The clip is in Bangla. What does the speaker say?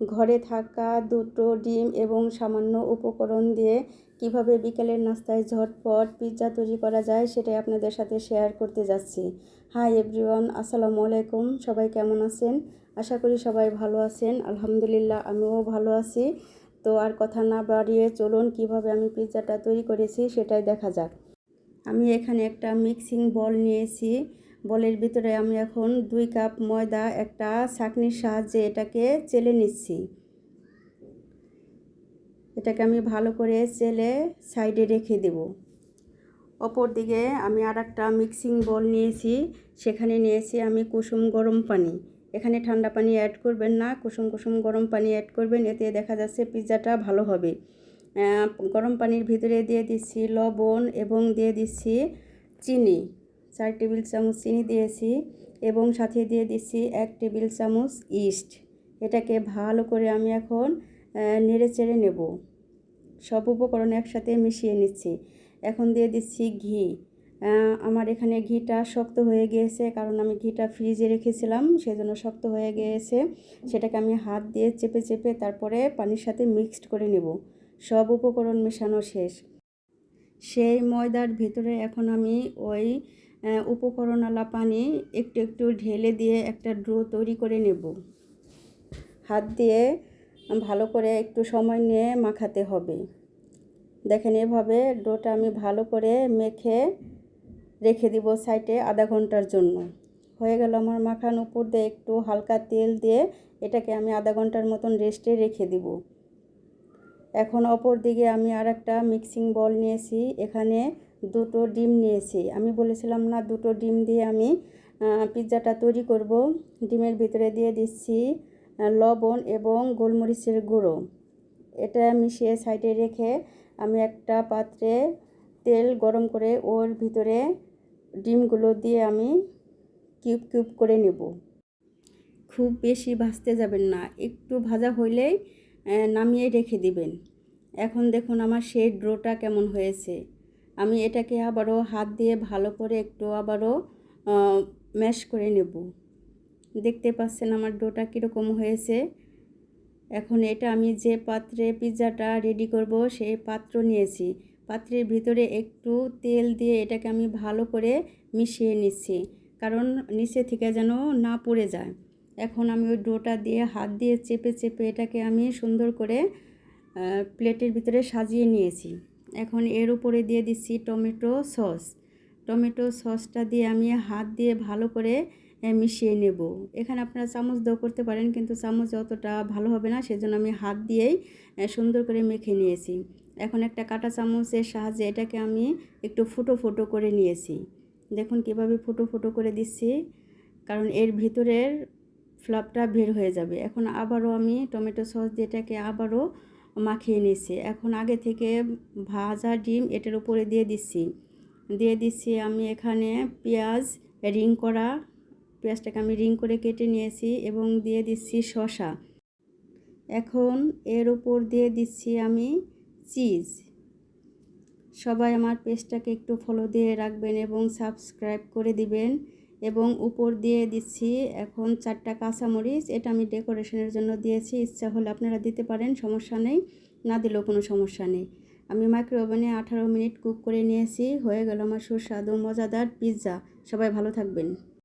ঘরে থাকা দুটো ডিম এবং সামান্য উপকরণ দিয়ে কীভাবে বিকেলের নাস্তায় ঝটপট পিৎজা তৈরি করা যায় সেটাই আপনাদের সাথে শেয়ার করতে যাচ্ছি। হাই এভরিওয়ান, আসসালামু আলাইকুম। সবাই কেমন আছেন? আশা করি সবাই ভালো আছেন। আলহামদুলিল্লাহ, আমিও ভালো আছি। তো আর কথা না বাড়িয়ে চলুন, কীভাবে আমি পিৎজাটা তৈরি করেছি সেটাই দেখা যাক। আমি এখানে একটা মিক্সিং বল নিয়েছি। বলের ভিতরে আমি এখন দুই কাপ ময়দা, একটা ছাঁকনির সাহায্যে এটাকে চেলে নিচ্ছি। এটাকে আমি ভালো করে চেলে সাইডে রেখে দেব। অপর দিকে আমি আর একটা মিক্সিং বল নিয়েছি, সেখানে নিয়েছি আমি কুসুম গরম পানি। এখানে ঠান্ডা পানি অ্যাড করবেন না, কুসুম কুসুম গরম পানি অ্যাড করবেন, এতে দেখা যাচ্ছে পিৎজাটা ভালো হবে। গরম পানির ভিতরে দিয়ে দিচ্ছি লবণ এবং দিয়ে দিচ্ছি চিনি। চার টেবিল চামচ চিনি দিয়েছি এবং সাথে দিয়ে দিচ্ছি এক টেবিল চামচ ইস্ট। এটাকে ভালো করে আমি এখন নেড়ে চেড়ে নেব। সব উপকরণ একসাথে মিশিয়ে নিচ্ছি। এখন দিয়ে দিচ্ছি ঘি। আমার এখানে ঘিটা শক্ত হয়ে গিয়েছে কারণ আমি ঘিটা ফ্রিজে রেখেছিলাম, সেজন্য শক্ত হয়ে গিয়েছে। সেটাকে আমি হাত দিয়ে চেপে চেপে তারপরে পানির সাথে মিক্সড করে নেব। সব উপকরণ মেশানো শেষ। সেই ময়দার ভিতরে এখন আমি ওই উপকরণওয়ালা পানি একটু একটু ঢেলে দিয়ে একটা ড্রো তৈরি করে নেব। হাত দিয়ে ভালো করে একটু সময় নিয়ে মাখাতে হবে। দেখেন এভাবে ডোটা আমি ভালো করে মেখে রেখে দিব সাইডে আধা ঘণ্টার জন্য। হয়ে গেল আমার মাখানো উপর দিয়ে একটু হালকা তেল দিয়ে এটাকে আমি আধা ঘণ্টার মতন রেস্টে রেখে দিব। এখন অপর দিকে আমি আর একটা মিক্সিং বল নিয়েছি। এখানে দুটো ডিম নিয়েছি। আমি বলেছিলাম, না, দুটো ডিম দিয়ে আমি পিৎজাটা তৈরি করব। ডিমের ভিতরে দিয়ে দিচ্ছি লবণ এবং গোলমরিচের গুঁড়ো। এটা মিশিয়ে সাইডে রেখে আমি একটা পাত্রে তেল গরম করে ওর ভিতরে ডিমগুলো দিয়ে আমি কিউব কিউব করে নেব। খুব বেশি ভাজতে যাবেন না, একটু ভাজা হইলেই নামিয়ে রেখে দিবেন। এখন দেখুন আমার সেই ড্রোটা কেমন হয়েছে। আমি এটাকে আবারও হাত দিয়ে ভালো করে একটু আবারও ম্যাশ করে নেব। দেখতে পাচ্ছেন আমার ডোটা কীরকম হয়েছে। এখন এটা আমি যে পাত্রে পিৎজাটা রেডি করব, সেই পাত্র নিয়েছি। পাত্রের ভিতরে একটু তেল দিয়ে এটাকে আমি ভালো করে মিশিয়ে নিচ্ছি, কারণ নিচে থেকে যেন না পড়ে যায়। এখন আমি ওই ডোটা দিয়ে হাত দিয়ে চেপে চেপে এটাকে আমি সুন্দর করে প্লেটের ভিতরে সাজিয়ে নিয়েছি। এখন এর উপরে দিয়ে দিচ্ছি টমেটো সস। টমেটো সসটা দিয়ে আমি হাত দিয়ে ভালো করে মিশিয়ে নেব। এখানে আপনারা চামচ দেওয়া করতে পারেন, কিন্তু চামচ অতটা ভালো হবে না, সেজন্য আমি হাত দিয়েই সুন্দর করে মেখে নিয়েছি। এখন একটা কাটা চামচের সাহায্যে এটাকে আমি একটু ফুটো ফুটো করে নিয়েছি। দেখুন কীভাবে ফুটো ফুটো করে দিচ্ছি, কারণ এর ভিতরের ফ্লাপটা বের হয়ে যাবে। এখন আবারও আমি টমেটো সস দিয়ে এটাকে আবারও মাখিয়ে নিচ্ছি এখন আগে থেকে ভাজা ডিম এটার উপরে দিয়ে দিচ্ছি। দিয়ে দিচ্ছি আমি এখানে পেঁয়াজ রিং করা, পেঁয়াজটাকে আমি রিং করে কেটে নিয়েছি এবং দিয়ে দিচ্ছি শশা এখন এর উপর দিয়ে দিচ্ছি আমি চিজ। সবাই আমার পেজটাকে একটু ফলো দিয়ে রাখবেন এবং সাবস্ক্রাইব করে দিবেন। এবং উপর দিয়ে দিচ্ছি এখন চারটা কাঁচামরিচ। এটা আমি ডেকোরেশনের জন্য দিয়েছি। ইচ্ছা হলে আপনারা দিতে পারেন, সমস্যা নেই। না দিলেও কোনো সমস্যা নেই। আমি মাইক্রো ওভেনে আঠারো মিনিট কুক করে নিয়েছি। হয়ে গেল আমার সুস্বাদু, মজাদার পিৎজা। সবাই ভালো থাকবেন।